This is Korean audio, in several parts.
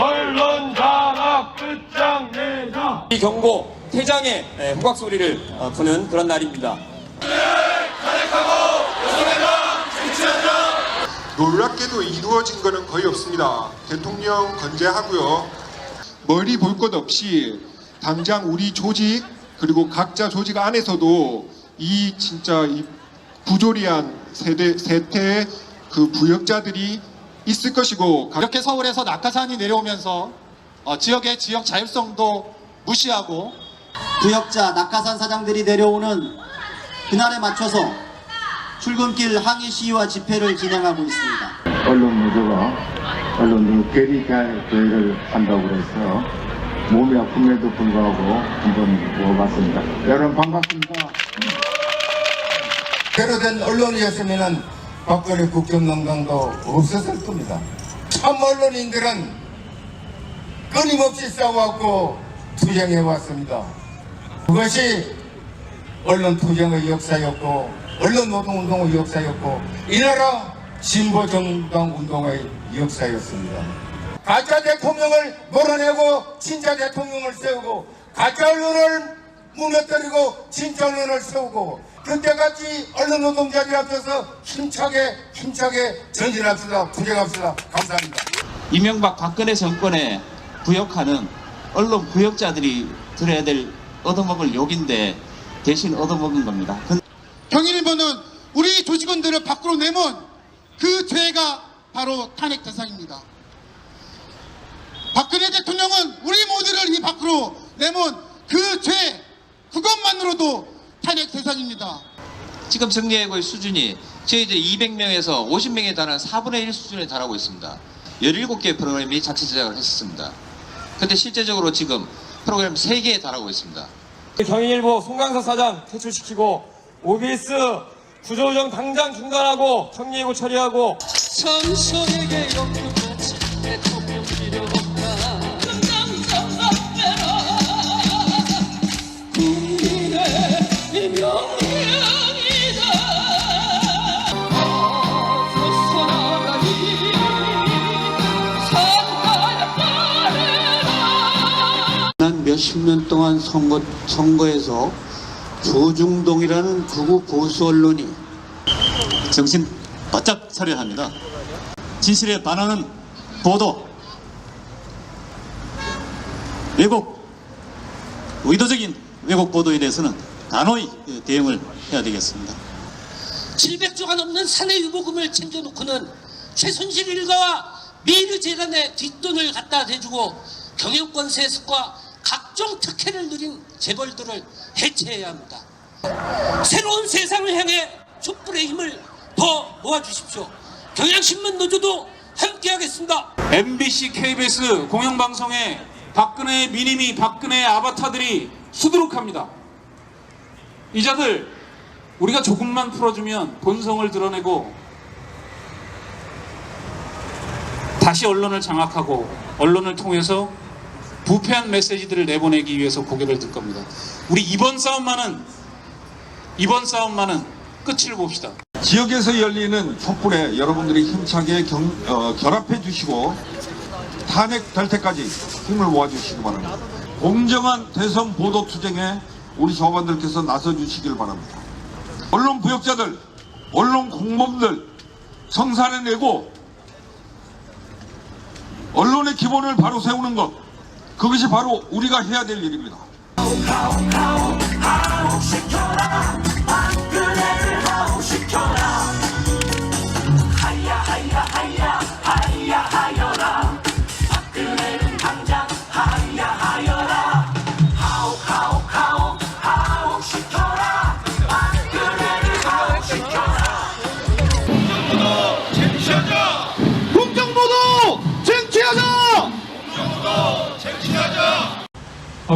언론 장악 끝장 내자 이 경고 퇴장의 에, 호각 소리를 어, 부는 그런 날입니다. 놀랍게도 이루어진 것은 거의 없습니다. 대통령 건재하고요. 머리 볼 것 없이 당장 우리 조직 그리고 각자 조직 안에서도 이 진짜 이 부조리한 세대 세태의 그 부역자들이 있을 것이고 각- 이렇게 서울에서 낙하산이 내려오면서 어, 지역의 지역 자율성도 무시하고 부역자 낙하산 사장들이 내려오는 그날에 맞춰서 출근길 항의 시위와 집회를 진행하고 있습니다. 언론 노조가 언론을 괴리할 계획을 한다고 그래서 몸이 아픔에도 불구하고 한번 모아봤습니다. 여러분 반갑습니다. 제대로 된 언론이었으면 박근혜 국정농단도 없었을 겁니다. 참 언론인들은 끊임없이 싸워왔고 투쟁해왔습니다. 그것이 언론 투쟁의 역사였고 언론 노동운동의 역사였고 이 나라 진보정당 운동의 역사였습니다. 가짜 대통령을 몰아내고 진짜 대통령을 세우고 가짜 언론을 무너뜨리고 진짜 언론을 세우고 그때같이 언론 노동자들 앞에서 힘차게 힘차게 전진합시다 투쟁합시다 감사합니다. 이명박 박근혜 정권에 부역하는 언론 부역자들이 들어야 될 얻어먹을 욕인데 대신 얻어먹은 겁니다. 그 경일일보는 우리 조직원들을 밖으로 내몬 그 죄가 바로 탄핵 대상입니다. 박근혜 대통령은 우리 모두를 이 밖으로 내몬 그 죄 그것만으로도 탄핵 대상입니다. 지금 정리해고의 수준이 저희들이 200명에서 50명에 달하는 4분의 1 수준에 달하고 있습니다. 17개 프로그램이 자체 제작을 했었습니다. 근데 실제적으로 지금 프로그램 3개에 달하고 있습니다. 경인일보 송강서 사장 퇴출시키고 OBS 구조조정 당장 중단하고 정리해고 처리하고 선선에게 역부같이 대통령 필요 없 10년 동안 선거, 선거에서 조중동이라는 극우 보수 언론이 정신 바짝 차려야 합니다. 진실에 반하는 보도, 외국 의도적인 외국 보도에 대해서는 단호히 그 대응을 해야 되겠습니다. 700조가 넘는 사내 유보금을 챙겨놓고는 최순실 일가와 미르 재단의 뒷돈을 갖다 대주고 경영권 세습과 각종 특혜를 누린 재벌들을 해체해야 합니다. 새로운 세상을 향해 촛불의 힘을 더 모아주십시오. 경향신문 노조도 함께하겠습니다. MBC, KBS 공영방송에 박근혜의 미니미, 박근혜의 아바타들이 수두룩합니다. 이 자들 우리가 조금만 풀어주면 본성을 드러내고 다시 언론을 장악하고 언론을 통해서 부패한 메시지들을 내보내기 위해서 고개를 들 겁니다. 우리 이번 싸움만은 이번 싸움만은 끝을 봅시다. 지역에서 열리는 촛불에 여러분들이 힘차게 경, 어, 결합해 주시고 탄핵 될 때까지 힘을 모아 주시기 바랍니다. 공정한 대선 보도 투쟁에 우리 조합원들께서 나서 주시길 바랍니다. 언론 부역자들, 언론 공범들 성산해내고 언론의 기본을 바로 세우는 것 그것이 바로 우리가 해야 될 일입니다. 어,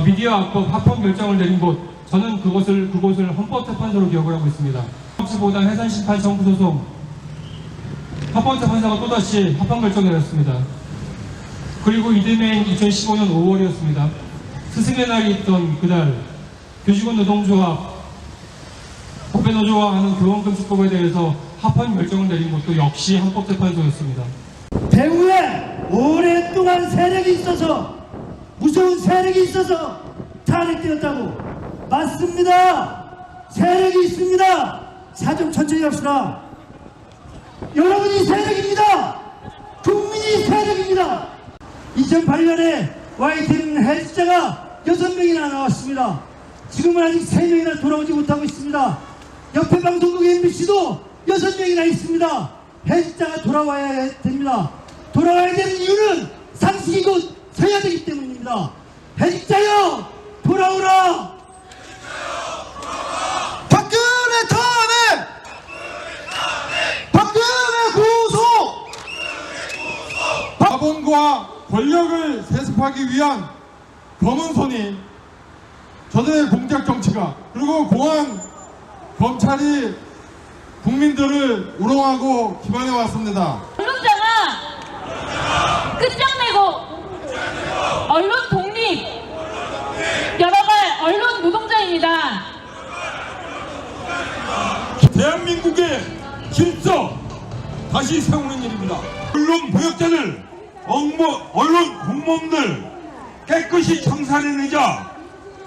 미디어 악법 합헌 결정을 내린 곳 저는 그것을 그곳을 헌법재판소로 기억을 하고 있습니다. 법치보단 해산 심판 청구 소송 헌법재판소가 또다시 합헌 결정 내렸습니다. 그리고 이듬해인 2015년 5월이었습니다. 스승의 날이 있던 그날 교직원 노동조합 법외노조와 하는 교원금수법에 대해서 합헌 결정을 내린 곳도 역시 헌법재판소였습니다. 배후에 오랫동안 세력이 있어서 무서운 세력이 있어서 탄핵되었다고. 맞습니다. 세력이 있습니다. 사정 천천히 합시다. 여러분이 세력입니다. 국민이 세력입니다. 2008년에 YTN 헬스자가 6명이나 나왔습니다. 지금은 아직 3명이나 돌아오지 못하고 있습니다. 옆에 방송국 MBC도 6명이나 있습니다. 헬스자가 돌아와야 됩니다. 돌아와야 되는 이유는 상식이 곧 서야 되기 때문입니다 헬스자여 돌아오라 박근혜 탄핵! 박근혜 구속! 자본과 권력을 세습하기 위한 검은 손이 저들의 공작 정치가 그리고 공안 검찰이 국민들을 우롱하고 기만해 왔습니다. 다시 세우는 일입니다. 언론 부역자들, 언론 공무원들 깨끗이 청산해내 자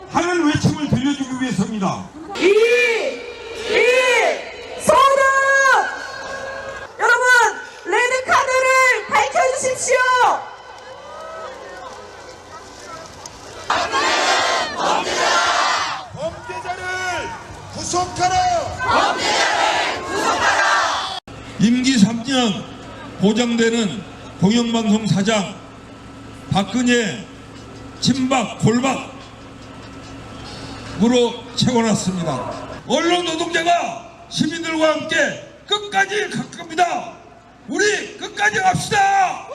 하는 외침을 들려주기 위해서입니다. 이! 이! 소름! 여러분, 레드카드를 밝혀주십시오! 범죄자를 구속하라! 임기 3년 보장되는 공영방송 사장 박근혜 친박 골박으로 채워놨습니다. 언론 노동자가 시민들과 함께 끝까지 갈 겁니다. 우리 끝까지 갑시다.